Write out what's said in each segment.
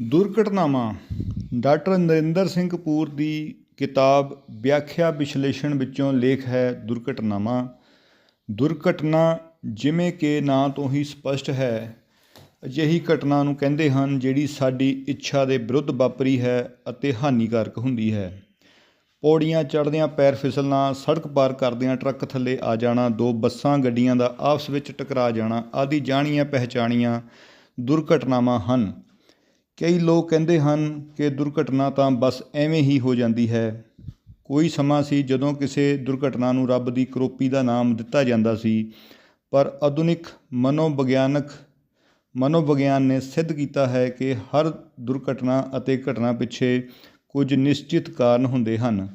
ਦੁਰਘਟਨਾਵਾਂ। ਡਾਕਟਰ ਨਰਿੰਦਰ ਸਿੰਘ ਕਪੂਰ ਦੀ ਕਿਤਾਬ ਵਿਆਖਿਆ ਵਿਸ਼ਲੇਸ਼ਣ ਵਿੱਚੋਂ ਲੇਖ ਹੈ ਦੁਰਘਟਨਾਵਾਂ। ਦੁਰਘਟਨਾ ਜਿਵੇਂ ਕਿ ਨਾਂ ਤੋਂ ਹੀ ਸਪਸ਼ਟ ਹੈ, ਅਜਿਹੀ ਘਟਨਾ ਨੂੰ ਕਹਿੰਦੇ ਹਨ ਜਿਹੜੀ ਸਾਡੀ ਇੱਛਾ ਦੇ ਵਿਰੁੱਧ ਵਾਪਰੀ ਹੈ ਅਤੇ ਹਾਨੀਕਾਰਕ ਹੁੰਦੀ ਹੈ। ਪੌੜੀਆਂ ਚੜ੍ਹਦਿਆਂ ਪੈਰ ਫਿਸਲਣਾ, ਸੜਕ ਪਾਰ ਕਰਦਿਆਂ ਟਰੱਕ ਥੱਲੇ ਆ ਜਾਣਾ, ਦੋ ਬੱਸਾਂ, ਗੱਡੀਆਂ ਦਾ ਆਪਸ ਵਿੱਚ ਟਕਰਾ ਜਾਣਾ ਆਦਿ ਜਾਣੀਆਂ ਪਹਿਚਾਣੀਆਂ ਦੁਰਘਟਨਾਵਾਂ ਹਨ। ਕਈ ਲੋਕ ਕਹਿੰਦੇ ਹਨ ਕਿ ਦੁਰਘਟਨਾ ਤਾਂ ਬਸ ਐਵੇਂ ਹੀ ਹੋ ਜਾਂਦੀ ਹੈ। ਕੋਈ ਸਮਾਂ ਸੀ ਜਦੋਂ ਕਿਸੇ ਦੁਰਘਟਨਾ ਨੂੰ ਰੱਬ ਦੀ ਕਰੋਪੀ ਦਾ ਨਾਮ ਦਿੱਤਾ ਜਾਂਦਾ ਸੀ, ਪਰ ਆਧੁਨਿਕ ਮਨੋਵਿਗਿਆਨਕ ਮਨੋਵਿਗਿਆਨ ਨੇ ਸਿੱਧ ਕੀਤਾ ਹੈ ਕਿ ਹਰ ਦੁਰਘਟਨਾ ਅਤੇ ਘਟਨਾ ਪਿੱਛੇ ਕੁਝ ਨਿਸ਼ਚਿਤ ਕਾਰਨ ਹੁੰਦੇ ਹਨ,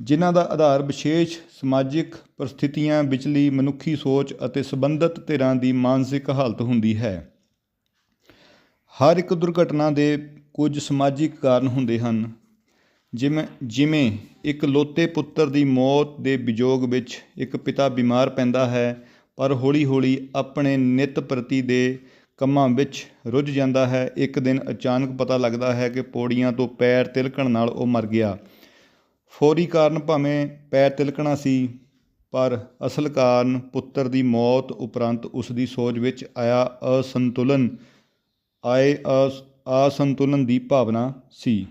ਜਿਨ੍ਹਾਂ ਦਾ ਆਧਾਰ ਵਿਸ਼ੇਸ਼ ਸਮਾਜਿਕ ਪਰਿਸਥਿਤੀਆਂ, ਵਿਚਲੀ ਮਨੁੱਖੀ ਸੋਚ ਅਤੇ ਸੰਬੰਧਿਤ ਧਿਰਾਂ ਦੀ ਮਾਨਸਿਕ ਹਾਲਤ ਹੁੰਦੀ ਹੈ। ਹਰ ਇੱਕ ਦੁਰਘਟਨਾ ਦੇ ਕੁਝ ਸਮਾਜਿਕ ਕਾਰਨ ਹੁੰਦੇ ਹਨ। ਜਿਵੇਂ ਜਿਵੇਂ ਇੱਕ ਲੋਤੇ ਪੁੱਤਰ ਦੀ ਮੌਤ ਦੇ ਵਿਜੋਗ ਵਿੱਚ ਇੱਕ ਪਿਤਾ ਬਿਮਾਰ ਪੈਂਦਾ ਹੈ, ਪਰ ਹੌਲੀ-ਹੌਲੀ ਆਪਣੇ ਨਿਤ ਪ੍ਰਤੀ ਦੇ ਕੰਮਾਂ ਵਿੱਚ ਰੁੱਝ ਜਾਂਦਾ ਹੈ। ਇੱਕ ਦਿਨ ਅਚਾਨਕ ਪਤਾ ਲੱਗਦਾ ਹੈ ਕਿ ਪੌੜੀਆਂ ਤੋਂ ਪੈਰ ਤਿਲਕਣ ਨਾਲ ਉਹ ਮਰ ਗਿਆ। ਫੌਰੀ ਕਾਰਨ ਭਾਵੇਂ ਪੈਰ ਤਿਲਕਣਾ ਸੀ, ਪਰ ਅਸਲ ਕਾਰਨ ਪੁੱਤਰ ਦੀ ਮੌਤ ਉਪਰੰਤ ਉਸ ਦੀ ਸੋਚ ਵਿੱਚ ਆਇਆ ਅਸੰਤੁਲਨ। ਆਏ ਅਸ ਅਸੰਤੁਲਨ ਦੀ ਭਾਵਨਾ ਸੀ।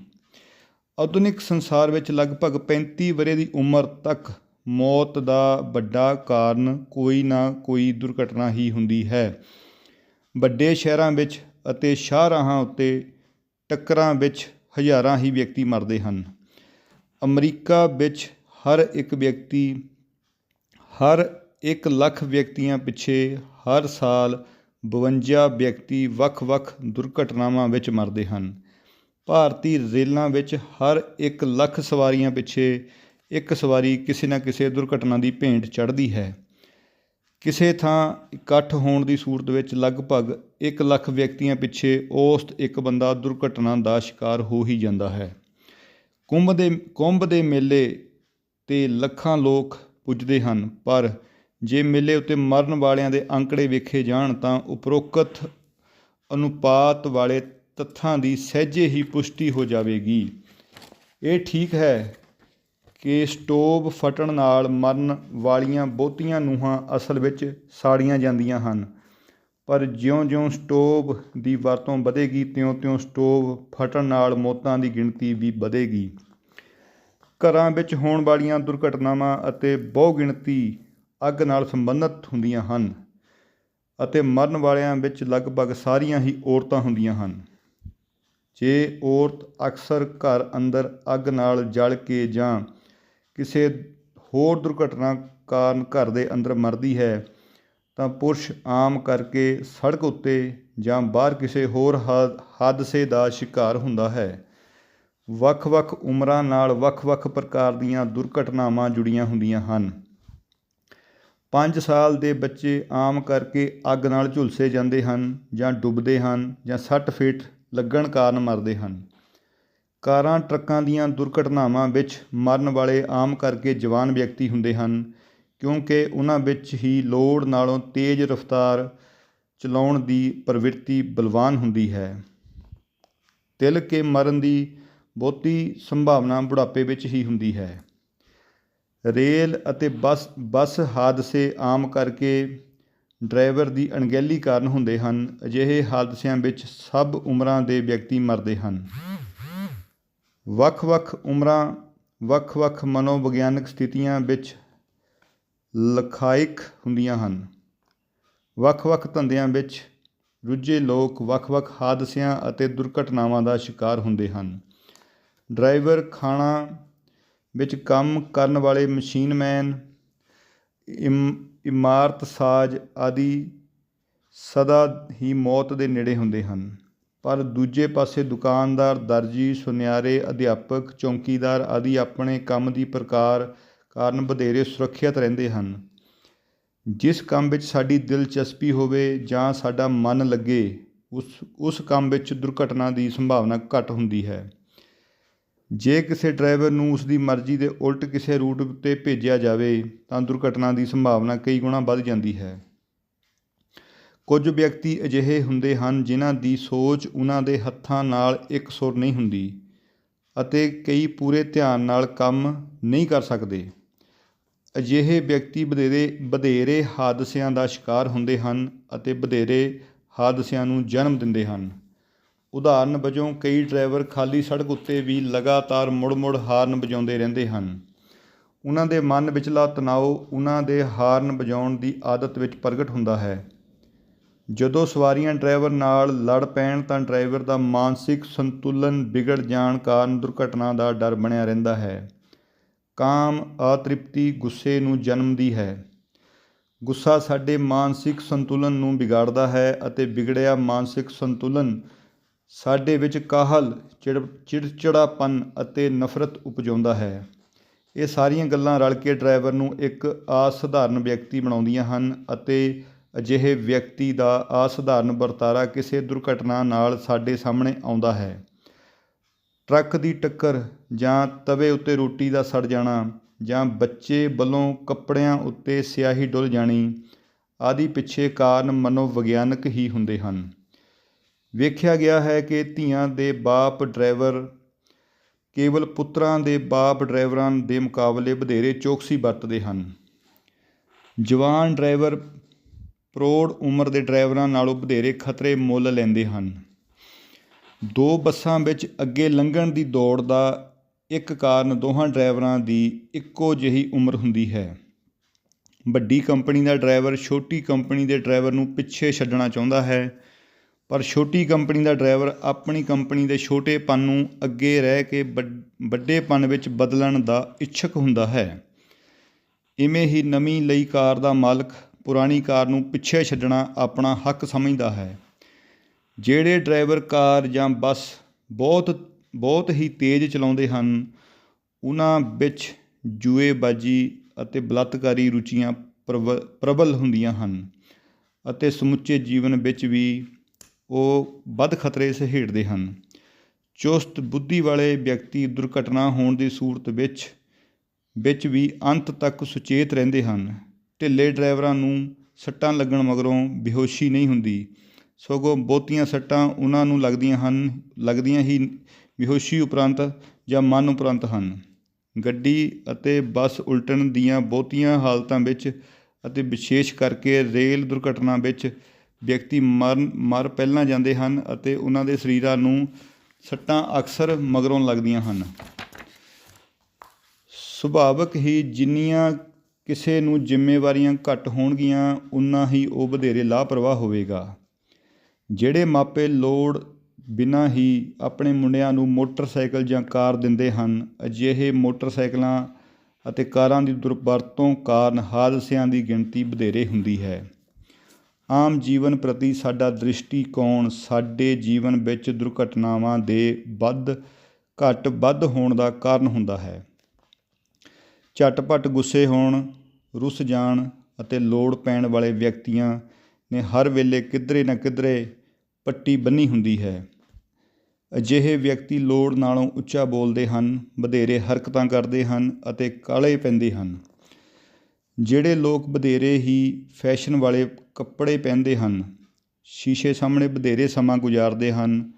ਆਧੁਨਿਕ ਸੰਸਾਰ ਵਿੱਚ ਲਗਭਗ 35 ਵਰ੍ਹੇ ਦੀ ਉਮਰ ਤੱਕ ਮੌਤ ਦਾ ਵੱਡਾ ਕਾਰਨ ਕੋਈ ਨਾ ਕੋਈ ਦੁਰਘਟਨਾ ਹੀ ਹੁੰਦੀ ਹੈ। ਵੱਡੇ ਸ਼ਹਿਰਾਂ ਵਿੱਚ ਅਤੇ ਸ਼ਾਹਰਾਹਾਂ ਉੱਤੇ ਟੱਕਰਾਂ ਵਿੱਚ ਹਜ਼ਾਰਾਂ ਹੀ ਵਿਅਕਤੀ ਮਰਦੇ ਹਨ। ਅਮਰੀਕਾ ਵਿੱਚ ਹਰ ਇੱਕ ਵਿਅਕਤੀ, ਹਰ 1 ਲੱਖ ਵਿਅਕਤੀਆਂ ਪਿੱਛੇ ਹਰ ਸਾਲ 52 ਵਿਅਕਤੀ ਵੱਖ-ਵੱਖ ਦੁਰਘਟਨਾਵਾਂ ਵਿੱਚ ਮਰਦੇ ਹਨ। ਭਾਰਤੀ ਰੇਲਾਂ ਵਿੱਚ ਹਰ 1 ਲੱਖ ਸਵਾਰੀਆਂ ਪਿੱਛੇ ਇੱਕ ਸਵਾਰੀ ਕਿਸੇ ਨਾ ਕਿਸੇ ਦੁਰਘਟਨਾ ਦੀ ਭੇਂਟ ਚੜ੍ਹਦੀ ਹੈ। ਕਿਸੇ ਥਾਂ ਇਕੱਠ ਹੋਣ ਦੀ ਸੂਰਤ ਵਿੱਚ ਲਗਭਗ 1 ਲੱਖ ਵਿਅਕਤੀਆਂ ਪਿੱਛੇ ਔਸਤ ਇੱਕ ਬੰਦਾ ਦੁਰਘਟਨਾ ਦਾ ਸ਼ਿਕਾਰ ਹੋ ਹੀ ਜਾਂਦਾ ਹੈ। ਕੁੰਭ ਦੇ ਕੁੰਭ ਦੇ ਮੇਲੇ ਤੇ ਲੱਖਾਂ ਲੋਕ ਪੁੱਜਦੇ ਹਨ, ਪਰ ਜੇ ਮੇਲੇ ਉੱਤੇ ਮਰਨ ਵਾਲਿਆਂ ਦੇ ਅੰਕੜੇ ਵੇਖੇ ਜਾਣ ਤਾਂ ਉਪਰੋਕਤ ਅਨੁਪਾਤ ਵਾਲੇ ਤੱਥਾਂ ਦੀ ਸਹਿਜੇ ਹੀ ਪੁਸ਼ਟੀ ਹੋ ਜਾਵੇਗੀ। ਇਹ ਠੀਕ ਹੈ ਕਿ ਸਟੋਵ ਫਟਣ ਨਾਲ ਮਰਨ ਵਾਲੀਆਂ ਬਹੁਤੀਆਂ ਨੂੰਹਾਂ ਅਸਲ ਵਿੱਚ ਸਾੜੀਆਂ ਜਾਂਦੀਆਂ ਹਨ, ਪਰ ਜਿਉਂ-ਜਿਉਂ ਸਟੋਵ ਦੀ ਵਰਤੋਂ ਵਧੇਗੀ, ਤਿਉਂ-ਤਿਉਂ ਸਟੋਵ ਫਟਣ ਨਾਲ ਮੌਤਾਂ ਦੀ ਗਿਣਤੀ ਵੀ ਵਧੇਗੀ। ਘਰਾਂ ਵਿੱਚ ਹੋਣ ਵਾਲੀਆਂ ਦੁਰਘਟਨਾਵਾਂ ਅਤੇ ਬਹੁਗਿਣਤੀ ਅੱਗ ਨਾਲ ਸੰਬੰਧਿਤ ਹੁੰਦੀਆਂ ਹਨ ਅਤੇ ਮਰਨ ਵਾਲਿਆਂ ਵਿੱਚ ਲਗਭਗ ਸਾਰੀਆਂ ਹੀ ਔਰਤਾਂ ਹੁੰਦੀਆਂ ਹਨ। ਜੇ ਔਰਤ ਅਕਸਰ ਘਰ ਅੰਦਰ ਅੱਗ ਨਾਲ ਜਲ ਕੇ ਜਾਂ ਕਿਸੇ ਹੋਰ ਦੁਰਘਟਨਾ ਕਾਰਨ ਘਰ ਦੇ ਅੰਦਰ ਮਰਦੀ ਹੈ, ਤਾਂ ਪੁਰਸ਼ ਆਮ ਕਰਕੇ ਸੜਕ ਉੱਤੇ ਜਾਂ ਬਾਹਰ ਕਿਸੇ ਹੋਰ ਹਾਦਸੇ ਦਾ ਸ਼ਿਕਾਰ ਹੁੰਦਾ ਹੈ। ਵੱਖ-ਵੱਖ ਉਮਰਾਂ ਨਾਲ ਵੱਖ-ਵੱਖ ਪ੍ਰਕਾਰ ਦੀਆਂ ਦੁਰਘਟਨਾਵਾਂ ਜੁੜੀਆਂ ਹੁੰਦੀਆਂ ਹਨ। 5 ਸਾਲ ਦੇ ਬੱਚੇ ਆਮ ਕਰਕੇ ਅੱਗ ਨਾਲ ਝੁਲਸੇ ਜਾਂਦੇ ਹਨ ਜਾਂ ਡੁੱਬਦੇ ਹਨ ਜਾਂ ਸੱਟ ਫੇਟ ਲੱਗਣ ਕਾਰਨ ਮਰਦੇ ਹਨ। ਕਾਰਾਂ, ਟਰੱਕਾਂ ਦੀਆਂ ਦੁਰਘਟਨਾਵਾਂ ਵਿੱਚ ਮਰਨ ਵਾਲੇ ਆਮ ਕਰਕੇ ਜਵਾਨ ਵਿਅਕਤੀ ਹੁੰਦੇ ਹਨ, ਕਿਉਂਕਿ ਉਹਨਾਂ ਵਿੱਚ ਹੀ ਲੋੜ ਨਾਲੋਂ ਤੇਜ਼ ਰਫ਼ਤਾਰ ਚਲਾਉਣ ਦੀ ਪ੍ਰਵਿਰਤੀ ਬਲਵਾਨ ਹੁੰਦੀ ਹੈ। ਤਿਲ ਕੇ ਮਰਨ ਦੀ ਬਹੁਤੀ ਸੰਭਾਵਨਾ ਬੁਢਾਪੇ ਵਿੱਚ ਹੀ ਹੁੰਦੀ ਹੈ। ਰੇਲ ਅਤੇ ਬੱਸ ਬੱਸ ਹਾਦਸੇ ਆਮ ਕਰਕੇ ਡਰਾਈਵਰ ਦੀ ਅਣਗਹਿਲੀ ਕਾਰਨ ਹੁੰਦੇ ਹਨ। ਅਜਿਹੇ ਹਾਦਸਿਆਂ ਵਿੱਚ ਸਭ ਉਮਰਾਂ ਦੇ ਵਿਅਕਤੀ ਮਰਦੇ ਹਨ। ਵੱਖ-ਵੱਖ ਉਮਰਾਂ, ਵੱਖ-ਵੱਖ ਮਨੋਵਿਗਿਆਨਕ ਸਥਿਤੀਆਂ ਵਿੱਚ ਲਖਾਇਕ ਹੁੰਦੀਆਂ ਹਨ। ਵੱਖ-ਵੱਖ ਧੰਦਿਆਂ ਵਿੱਚ ਰੁੱਝੇ ਲੋਕ ਵੱਖ-ਵੱਖ ਹਾਦਸਿਆਂ ਅਤੇ ਦੁਰਘਟਨਾਵਾਂ ਦਾ ਸ਼ਿਕਾਰ ਹੁੰਦੇ ਹਨ। ਡਰਾਈਵਰ ਖਾਣਾ ਵਿੱਚ ਕੰਮ ਕਰਨ ਵਾਲੇ ਮਸ਼ੀਨਮੈਨ ਇਮਾਰਤ ਸਾਜ਼ ਆਦਿ ਸਦਾ ਹੀ ਮੌਤ ਦੇ ਨੇੜੇ ਹੁੰਦੇ ਹਨ। ਪਰ ਦੂਜੇ ਪਾਸੇ ਦੁਕਾਨਦਾਰ, ਦਰਜੀ, ਸੁਨਿਆਰੇ, ਅਧਿਆਪਕ, ਚੌਂਕੀਦਾਰ ਆਦਿ ਆਪਣੇ ਕੰਮ ਦੀ ਪ੍ਰਕਾਰ ਕਾਰਨ ਵਧੇਰੇ ਸੁਰੱਖਿਅਤ ਰਹਿੰਦੇ ਹਨ। ਜਿਸ ਕੰਮ ਵਿੱਚ ਸਾਡੀ ਦਿਲਚਸਪੀ ਹੋਵੇ ਜਾਂ ਸਾਡਾ ਮਨ ਲੱਗੇ, ਉਸ ਉਸ ਕੰਮ ਵਿੱਚ ਦੁਰਘਟਨਾ ਦੀ ਸੰਭਾਵਨਾ ਘੱਟ ਹੁੰਦੀ ਹੈ। ਜੇ ਕਿਸੇ ਡਰਾਈਵਰ ਨੂੰ ਉਸ ਦੀ ਮਰਜ਼ੀ ਦੇ ਉਲਟ ਕਿਸੇ ਰੂਟ ਉੱਤੇ ਭੇਜਿਆ ਜਾਵੇ, ਤਾਂ ਦੁਰਘਟਨਾ ਦੀ ਸੰਭਾਵਨਾ ਕਈ ਗੁਣਾ ਵੱਧ ਜਾਂਦੀ ਹੈ। ਕੁਝ ਵਿਅਕਤੀ ਅਜਿਹੇ ਹੁੰਦੇ ਹਨ ਜਿਨ੍ਹਾਂ ਦੀ ਸੋਚ ਉਹਨਾਂ ਦੇ ਹੱਥਾਂ ਨਾਲ ਇੱਕ ਸੁਰ ਨਹੀਂ ਹੁੰਦੀ ਅਤੇ ਕਈ ਪੂਰੇ ਧਿਆਨ ਨਾਲ ਕੰਮ ਨਹੀਂ ਕਰ ਸਕਦੇ। ਅਜਿਹੇ ਵਿਅਕਤੀ ਵਧੇਰੇ ਵਧੇਰੇ ਹਾਦਸਿਆਂ ਦਾ ਸ਼ਿਕਾਰ ਹੁੰਦੇ ਹਨ ਅਤੇ ਵਧੇਰੇ ਹਾਦਸਿਆਂ ਨੂੰ ਜਨਮ ਦਿੰਦੇ ਹਨ। ਉਦਾਹਰਨ ਵਜੋਂ ਕਈ ਡਰਾਈਵਰ ਖਾਲੀ ਸੜਕ ਉੱਤੇ ਵੀ ਲਗਾਤਾਰ ਮੁੜ-ਮੁੜ ਹਾਰਨ ਵਜਾਉਂਦੇ ਰਹਿੰਦੇ ਹਨ। ਉਹਨਾਂ ਦੇ ਮਨ ਵਿਚਲਾ ਤਣਾਅ ਉਹਨਾਂ ਦੇ ਹਾਰਨ ਵਜਾਉਣ ਦੀ ਆਦਤ ਵਿੱਚ ਪ੍ਰਗਟ ਹੁੰਦਾ ਹੈ। ਜਦੋਂ ਸਵਾਰੀਆਂ ਡਰਾਈਵਰ ਨਾਲ ਲੜ ਪੈਣ ਤਾਂ ਡਰਾਈਵਰ ਦਾ ਮਾਨਸਿਕ ਸੰਤੁਲਨ ਵਿਗੜ ਜਾਣ ਕਾਰਨ ਦੁਰਘਟਨਾ ਦਾ ਡਰ ਬਣਿਆ ਰਹਿੰਦਾ ਹੈ। ਕਾਮ, ਅਤ੍ਰਿਪਤੀ, ਗੁੱਸੇ ਨੂੰ ਜਨਮਦੀ ਹੈ। ਗੁੱਸਾ ਸਾਡੇ ਮਾਨਸਿਕ ਸੰਤੁਲਨ ਨੂੰ ਵਿਗਾੜਦਾ ਹੈ ਅਤੇ ਵਿਗੜਿਆ ਮਾਨਸਿਕ ਸੰਤੁਲਨ ਸਾਡੇ ਵਿੱਚ ਕਾਹਲ, ਚਿੜ, ਚਿੜਚਿੜਾਪਨ ਅਤੇ ਨਫ਼ਰਤ ਉਪਜਾਉਂਦਾ ਹੈ। ਇਹ ਸਾਰੀਆਂ ਗੱਲਾਂ ਰਲ ਕੇ ਡਰਾਈਵਰ ਨੂੰ ਇੱਕ ਅਸਧਾਰਨ ਵਿਅਕਤੀ ਬਣਾਉਂਦੀਆਂ ਹਨ ਅਤੇ ਅਜਿਹੇ ਵਿਅਕਤੀ ਦਾ ਅਸਧਾਰਨ ਵਰਤਾਰਾ ਕਿਸੇ ਦੁਰਘਟਨਾ ਨਾਲ ਸਾਡੇ ਸਾਹਮਣੇ ਆਉਂਦਾ ਹੈ। ਟਰੱਕ ਦੀ ਟੱਕਰ ਜਾਂ ਤਵੇ ਉੱਤੇ ਰੋਟੀ ਦਾ ਸੜ ਜਾਣਾ ਜਾਂ ਬੱਚੇ ਵੱਲੋਂ ਕੱਪੜਿਆਂ ਉੱਤੇ ਸਿਆਹੀ ਡੁੱਲ ਜਾਣੀ ਆਦਿ ਪਿੱਛੇ ਕਾਰਨ ਮਨੋਵਿਗਿਆਨਕ ਹੀ ਹੁੰਦੇ ਹਨ। ਵੇਖਿਆ ਗਿਆ ਹੈ ਕਿ ਧੀਆਂ ਦੇ ਬਾਪ ਡਰਾਈਵਰ, ਕੇਵਲ ਪੁੱਤਰਾਂ ਦੇ ਬਾਪ ਡਰਾਈਵਰਾਂ ਦੇ ਮੁਕਾਬਲੇ ਵਧੇਰੇ ਚੌਕਸੀ ਵਰਤਦੇ ਹਨ। ਜਵਾਨ ਡਰਾਈਵਰ ਪ੍ਰੌੜ ਉਮਰ ਦੇ ਡਰਾਈਵਰਾਂ ਨਾਲੋਂ ਵਧੇਰੇ ਖਤਰੇ ਮੁੱਲ ਲੈਂਦੇ ਹਨ। ਦੋ ਬੱਸਾਂ ਵਿੱਚ ਅੱਗੇ ਲੰਘਣ ਦੀ ਦੌੜ ਦਾ ਇੱਕ ਕਾਰਨ ਦੋਹਾਂ ਡਰਾਈਵਰਾਂ ਦੀ ਇੱਕੋ ਜਿਹੀ ਉਮਰ ਹੁੰਦੀ ਹੈ। ਵੱਡੀ ਕੰਪਨੀ ਦਾ ਡਰਾਈਵਰ ਛੋਟੀ ਕੰਪਨੀ ਦੇ ਡਰਾਈਵਰ ਨੂੰ ਪਿੱਛੇ ਛੱਡਣਾ ਚਾਹੁੰਦਾ ਹੈ। ਪਰ ਛੋਟੀ ਕੰਪਨੀ ਦਾ ਡਰਾਈਵਰ ਆਪਣੀ ਕੰਪਨੀ ਦੇ ਛੋਟੇਪਨ ਨੂੰ ਅੱਗੇ ਰਹਿ ਕੇ ਵੱਡੇਪਨ ਵਿੱਚ ਬਦਲਣ ਦਾ ਇੱਛਕ ਹੁੰਦਾ ਹੈ। ਇਵੇਂ ਹੀ ਨਵੀਂ ਲਈ ਕਾਰ ਦਾ ਮਾਲਕ ਪੁਰਾਣੀ ਕਾਰ ਨੂੰ ਪਿੱਛੇ ਛੱਡਣਾ ਆਪਣਾ ਹੱਕ ਸਮਝਦਾ ਹੈ। ਜਿਹੜੇ ਡਰਾਈਵਰ ਕਾਰ ਜਾਂ ਬੱਸ ਬਹੁਤ ਬਹੁਤ ਹੀ ਤੇਜ਼ ਚਲਾਉਂਦੇ ਹਨ, ਉਹਨਾਂ ਵਿੱਚ ਜੂਏਬਾਜੀ ਅਤੇ ਬਲਾਤਕਾਰੀ ਰੁਚੀਆਂ ਪ੍ਰਬ ਪ੍ਰਬਲ ਹੁੰਦੀਆਂ ਹਨ ਅਤੇ ਸਮੁੱਚੇ ਜੀਵਨ ਵਿੱਚ ਵੀ ਉਹ ਵੱਧ ਖਤਰੇ ਸਹੇੜਦੇ ਹਨ। ਚੁਸਤ ਬੁੱਧੀ ਵਾਲੇ ਵਿਅਕਤੀ ਦੁਰਘਟਨਾ ਹੋਣ ਦੀ ਸੂਰਤ ਵਿੱਚ ਵਿੱਚ ਵੀ ਅੰਤ ਤੱਕ ਸੁਚੇਤ ਰਹਿੰਦੇ ਹਨ। ਢਿੱਲੇ ਡਰਾਈਵਰਾਂ ਨੂੰ ਸੱਟਾਂ ਲੱਗਣ ਮਗਰੋਂ ਬੇਹੋਸ਼ੀ ਨਹੀਂ ਹੁੰਦੀ। ਸਗੋਂ ਬਹੁਤੀਆਂ ਸੱਟਾਂ ਉਹਨਾਂ ਨੂੰ ਲੱਗਦੀਆਂ ਹਨ, ਲੱਗਦੀਆਂ ਹੀ ਬੇਹੋਸ਼ੀ ਉਪਰੰਤ ਜਾਂ ਮਨ ਉਪਰੰਤ ਹਨ। ਗੱਡੀ ਅਤੇ ਬੱਸ ਉਲਟਣ ਦੀਆਂ ਬਹੁਤੀਆਂ ਹਾਲਤਾਂ ਵਿੱਚ ਅਤੇ ਵਿਸ਼ੇਸ਼ ਕਰਕੇ ਰੇਲ ਦੁਰਘਟਨਾ ਵਿੱਚ ਵਿਅਕਤੀ ਮਰਨ, ਮਰ ਪਹਿਲਾਂ ਜਾਂਦੇ ਹਨ ਅਤੇ ਉਹਨਾਂ ਦੇ ਸਰੀਰਾਂ ਨੂੰ ਸੱਟਾਂ ਅਕਸਰ ਮਗਰੋਂ ਲੱਗਦੀਆਂ ਹਨ। ਸੁਭਾਵਕ ਹੀ ਜਿੰਨੀਆਂ ਕਿਸੇ ਨੂੰ ਜ਼ਿੰਮੇਵਾਰੀਆਂ ਘੱਟ ਹੋਣਗੀਆਂ, ਉਨਾ ਹੀ ਉਹ ਵਧੇਰੇ ਲਾਪਰਵਾਹ ਹੋਵੇਗਾ। ਜਿਹੜੇ ਮਾਪੇ ਲੋੜ ਬਿਨਾਂ ਹੀ ਆਪਣੇ ਮੁੰਡਿਆਂ ਨੂੰ ਮੋਟਰਸਾਈਕਲ ਜਾਂ ਕਾਰ ਦਿੰਦੇ ਹਨ, ਅਜਿਹੇ ਮੋਟਰਸਾਈਕਲਾਂ ਅਤੇ ਕਾਰਾਂ ਦੀ ਦੁਰਵਰਤੋਂ ਕਾਰਨ ਹਾਦਸਿਆਂ ਦੀ ਗਿਣਤੀ ਵਧੇਰੇ ਹੁੰਦੀ ਹੈ। ਆਮ ਜੀਵਨ ਪ੍ਰਤੀ ਸਾਡਾ ਦ੍ਰਿਸ਼ਟੀਕੋਣ ਸਾਡੇ ਜੀਵਨ ਵਿੱਚ ਦੁਰਘਟਨਾਵਾਂ ਦੇ ਵੱਧ, ਘੱਟ, ਵੱਧ ਹੋਣ ਦਾ ਕਾਰਨ ਹੁੰਦਾ ਹੈ। ਝਟਪਟ ਗੁੱਸੇ ਹੋਣ, ਰੁੱਸ ਜਾਣ ਅਤੇ ਲੋੜ ਪੈਣ ਵਾਲੇ ਵਿਅਕਤੀਆਂ ਨੇ ਹਰ ਵੇਲੇ ਕਿਧਰੇ ਨਾ ਕਿਧਰੇ ਪੱਟੀ ਬੰਨੀ ਹੁੰਦੀ ਹੈ। ਅਜਿਹੇ ਵਿਅਕਤੀ ਲੋੜ ਨਾਲੋਂ ਉੱਚਾ ਬੋਲਦੇ ਹਨ, ਵਧੇਰੇ ਹਰਕਤਾਂ ਕਰਦੇ ਹਨ ਅਤੇ ਕਾਲੇ ਪੈਂਦੇ ਹਨ। ਜਿਹੜੇ ਲੋਕ ਵਧੇਰੇ ਹੀ ਫੈਸ਼ਨ ਵਾਲੇ ਕੱਪੜੇ ਪਹਿਨਦੇ ਹਨ। ਸ਼ੀਸ਼ੇ ਸਾਹਮਣੇ ਵਧੇਰੇ ਸਮਾਂ ਗੁਜ਼ਾਰਦੇ ਹਨ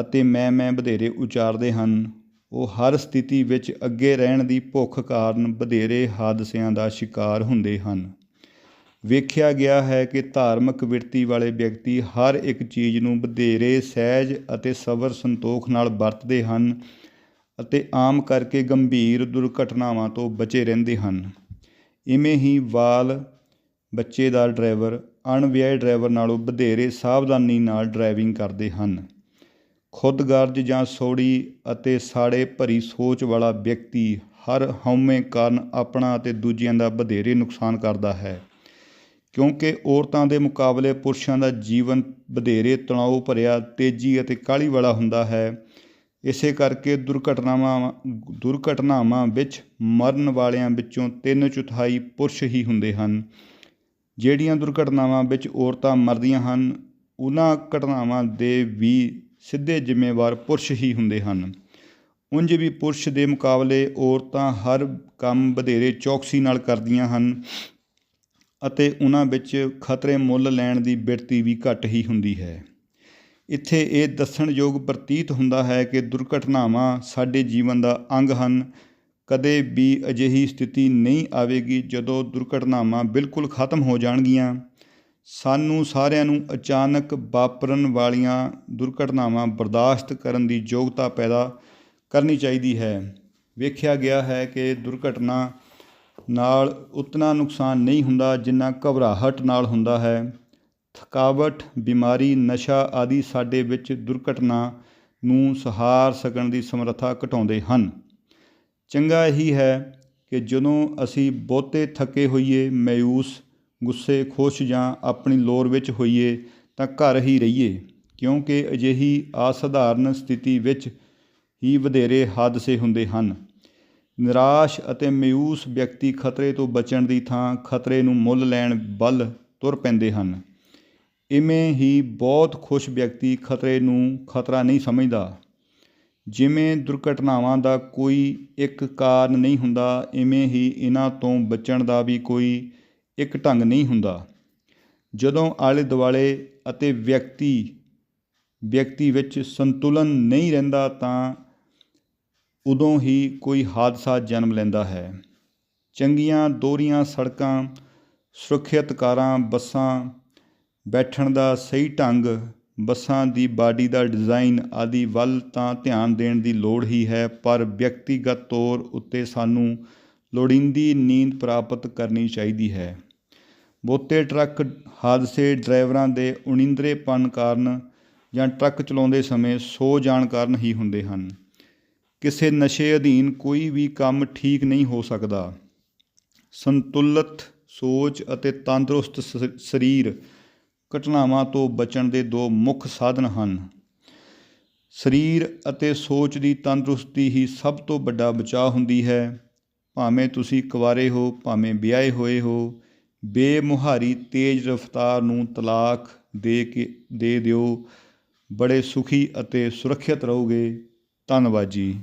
ਅਤੇ ਮੈਂ ਮੈਂ ਵਧੇਰੇ ਉਚਾਰਦੇ ਹਨ। ਉਹ ਹਰ ਸਥਿਤੀ ਵਿੱਚ ਅੱਗੇ ਰਹਿਣ ਦੀ ਭੁੱਖ ਕਾਰਨ ਵਧੇਰੇ ਹਾਦਸਿਆਂ ਦਾ ਸ਼ਿਕਾਰ ਹੁੰਦੇ ਹਨ। ਵੇਖਿਆ ਗਿਆ ਹੈ ਕਿ ਧਾਰਮਿਕ ਵਿਰਤੀ ਵਾਲੇ ਵਿਅਕਤੀ ਹਰ ਇੱਕ ਚੀਜ਼ ਨੂੰ ਵਧੇਰੇ ਸਹਿਜ ਅਤੇ ਸਬਰ ਸੰਤੋਖ ਨਾਲ ਵਰਤਦੇ ਹਨ ਅਤੇ ਆਮ ਕਰਕੇ ਗੰਭੀਰ ਦੁਰਘਟਨਾਵਾਂ ਤੋਂ ਬਚੇ ਰਹਿੰਦੇ ਹਨ। ਇਵੇਂ ਹੀ ਵਾਲ ਬੱਚੇ ਦਾ ਡਰਾਈਵਰ ਅਣਵਿਆਏ ਡਰਾਈਵਰ ਨਾਲੋਂ ਵਧੇਰੇ ਸਾਵਧਾਨੀ ਨਾਲ ਡਰਾਈਵਿੰਗ ਕਰਦੇ ਹਨ। ਖੁਦਗਰਜ਼ ਜਾਂ ਸੌੜੀ ਅਤੇ ਸਾੜੇ ਭਰੀ ਸੋਚ ਵਾਲਾ ਵਿਅਕਤੀ ਹਰ ਹਉਮੈ ਕਾਰਨ ਆਪਣਾ ਅਤੇ ਦੂਜਿਆਂ ਦਾ ਵਧੇਰੇ ਨੁਕਸਾਨ ਕਰਦਾ ਹੈ, ਕਿਉਂਕਿ ਔਰਤਾਂ ਦੇ ਮੁਕਾਬਲੇ ਪੁਰਸ਼ਾਂ ਦਾ ਜੀਵਨ ਵਧੇਰੇ ਤਣਾਅ ਭਰਿਆ, ਤੇਜ਼ੀ ਅਤੇ ਕਾਹਲੀ ਵਾਲਾ ਹੁੰਦਾ ਹੈ। ਇਸੇ ਕਰਕੇ ਦੁਰਘਟਨਾਵਾਂ ਦੁਰਘਟਨਾਵਾਂ ਵਿੱਚ ਮਰਨ ਵਾਲਿਆਂ ਵਿੱਚੋਂ ਤਿੰਨ ਚੌਥਾਈ ਪੁਰਸ਼ ਹੀ ਹੁੰਦੇ ਹਨ। ਜਿਹੜੀਆਂ ਦੁਰਘਟਨਾਵਾਂ ਵਿੱਚ ਔਰਤਾਂ ਮਰਦੀਆਂ ਹਨ, ਉਹਨਾਂ ਘਟਨਾਵਾਂ ਦੇ ਵੀ ਸਿੱਧੇ ਜ਼ਿੰਮੇਵਾਰ ਪੁਰਸ਼ ਹੀ ਹੁੰਦੇ ਹਨ। ਉਂਝ ਵੀ ਪੁਰਸ਼ ਦੇ ਮੁਕਾਬਲੇ ਔਰਤਾਂ ਹਰ ਕੰਮ ਵਧੇਰੇ ਚੌਕਸੀ ਨਾਲ ਕਰਦੀਆਂ ਹਨ ਅਤੇ ਉਹਨਾਂ ਵਿੱਚ ਖਤਰੇ ਮੁੱਲ ਲੈਣ ਦੀ ਬਿਰਤੀ ਵੀ ਘੱਟ ਹੀ ਹੁੰਦੀ ਹੈ। ਇੱਥੇ ਇਹ ਦੱਸਣਯੋਗ ਪ੍ਰਤੀਤ ਹੁੰਦਾ ਹੈ ਕਿ ਦੁਰਘਟਨਾਵਾਂ ਸਾਡੇ ਜੀਵਨ ਦਾ ਅੰਗ ਹਨ ਕਦੇ ਵੀ ਅਜਿਹੀ ਸਥਿਤੀ ਨਹੀਂ ਆਵੇਗੀ ਜਦੋਂ ਦੁਰਘਟਨਾਵਾਂ ਬਿਲਕੁਲ ਖਤਮ ਹੋ ਜਾਣਗੀਆਂ। ਸਾਨੂੰ ਸਾਰਿਆਂ ਨੂੰ ਅਚਾਨਕ ਵਾਪਰਨ ਵਾਲੀਆਂ ਦੁਰਘਟਨਾਵਾਂ ਬਰਦਾਸ਼ਤ ਕਰਨ ਦੀ ਯੋਗਤਾ ਪੈਦਾ ਕਰਨੀ ਚਾਹੀਦੀ ਹੈ। ਵੇਖਿਆ ਗਿਆ ਹੈ ਕਿ ਦੁਰਘਟਨਾ ਨਾਲ ਉਤਨਾ ਨੁਕਸਾਨ ਨਹੀਂ ਹੁੰਦਾ ਜਿੰਨਾ ਘਬਰਾਹਟ ਨਾਲ ਹੁੰਦਾ ਹੈ। ਥਕਾਵਟ, ਬਿਮਾਰੀ, ਨਸ਼ਾ ਆਦਿ ਸਾਡੇ ਵਿੱਚ ਦੁਰਘਟਨਾ ਨੂੰ ਸਹਾਰ ਸਕਣ ਦੀ ਸਮਰੱਥਾ ਘਟਾਉਂਦੇ ਹਨ। ਚੰਗਾ ਇਹੀ ਹੈ ਕਿ ਜਦੋਂ ਅਸੀਂ ਬਹੁਤੇ ਥੱਕੇ ਹੋਈਏ, ਮਾਯੂਸ, ਗੁੱਸੇ, ਖੁਸ਼ ਜਾਂ ਆਪਣੀ ਲੋਰ ਵਿੱਚ ਹੋਈਏ ਤਾਂ ਘਰ ਹੀ ਰਹੀਏ, ਕਿਉਂਕਿ ਅਜਿਹੀ ਅਸਧਾਰਨ ਸਥਿਤੀ ਵਿੱਚ ਹੀ ਵਧੇਰੇ ਹਾਦਸੇ ਹੁੰਦੇ ਹਨ। ਨਿਰਾਸ਼ ਅਤੇ ਮਾਯੂਸ ਵਿਅਕਤੀ ਖਤਰੇ ਤੋਂ ਬਚਣ ਦੀ ਥਾਂ ਖਤਰੇ ਨੂੰ ਮੁੱਲ ਲੈਣ ਵੱਲ ਤੁਰ ਪੈਂਦੇ ਹਨ। ਇਵੇਂ ਹੀ ਬਹੁਤ ਖੁਸ਼ ਵਿਅਕਤੀ ਖਤਰੇ ਨੂੰ ਖਤਰਾ ਨਹੀਂ ਸਮਝਦਾ। ਜਿਵੇਂ ਦੁਰਘਟਨਾਵਾਂ ਦਾ ਕੋਈ ਇੱਕ ਕਾਰਨ ਨਹੀਂ ਹੁੰਦਾ, ਇਵੇਂ ਹੀ ਇਹਨਾਂ ਤੋਂ ਬਚਣ ਦਾ ਵੀ ਕੋਈ ਇੱਕ ਢੰਗ ਨਹੀਂ ਹੁੰਦਾ। ਜਦੋਂ ਆਲੇ ਦੁਆਲੇ ਅਤੇ ਵਿਅਕਤੀ ਵਿਅਕਤੀ ਵਿੱਚ ਸੰਤੁਲਨ ਨਹੀਂ ਰਹਿੰਦਾ ਤਾਂ ਉਦੋਂ ਹੀ ਕੋਈ ਹਾਦਸਾ ਜਨਮ ਲੈਂਦਾ ਹੈ। ਚੰਗੀਆਂ ਦੋਹਰੀਆਂ ਸੜਕਾਂ, ਸੁਰੱਖਿਅਤ ਕਾਰਾਂ, ਬੱਸਾਂ ਬੈਠਣ ਦਾ ਸਹੀ ਢੰਗ ਬੱਸਾਂ ਦੀ ਬਾਡੀ ਦਾ ਡਿਜ਼ਾਈਨ ਆਦਿ ਵੱਲ ਤਾਂ ਧਿਆਨ ਦੇਣ ਦੀ ਲੋੜ ਹੀ ਹੈ, ਪਰ ਵਿਅਕਤੀਗਤ ਤੌਰ ਉੱਤੇ ਸਾਨੂੰ ਲੋੜੀਂਦੀ ਨੀਂਦ ਪ੍ਰਾਪਤ ਕਰਨੀ ਚਾਹੀਦੀ ਹੈ। ਬਹੁਤੇ ਟਰੱਕ ਹਾਦਸੇ ਡਰਾਈਵਰਾਂ ਦੇ ਉਣਿੰਦਰੇਪਨ ਕਾਰਨ ਜਾਂ ਟਰੱਕ ਚਲਾਉਂਦੇ ਸਮੇਂ ਸੋ ਜਾਣ ਕਾਰਨ ਹੀ ਹੁੰਦੇ ਹਨ। ਕਿਸੇ ਨਸ਼ੇ ਅਧੀਨ ਕੋਈ ਵੀ ਕੰਮ ਠੀਕ ਨਹੀਂ ਹੋ ਸਕਦਾ। ਸੰਤੁਲਿਤ ਸੋਚ ਅਤੇ ਤੰਦਰੁਸਤ ਸ- ਸਰੀਰ ਘਟਨਾਵਾਂ ਤੋਂ ਬਚਣ ਦੇ ਦੋ ਮੁੱਖ ਸਾਧਨ ਹਨ। ਸਰੀਰ ਅਤੇ ਸੋਚ ਦੀ ਤੰਦਰੁਸਤੀ ਹੀ ਸਭ ਤੋਂ ਵੱਡਾ ਬਚਾਅ ਹੁੰਦੀ ਹੈ। ਭਾਵੇਂ ਤੁਸੀਂ ਕੁਆਰੇ ਹੋ, ਭਾਵੇਂ ਵਿਆਹੇ ਹੋਏ ਹੋ, ਬੇਮੁਹਾਰੀ ਤੇਜ਼ ਰਫ਼ਤਾਰ ਨੂੰ ਤਲਾਕ ਦੇ ਕੇ, ਦੇ ਦਿਓ। ਬੜੇ ਸੁਖੀ ਅਤੇ ਸੁਰੱਖਿਅਤ ਰਹੋਗੇ। ਧੰਨਵਾਦ ਜੀ।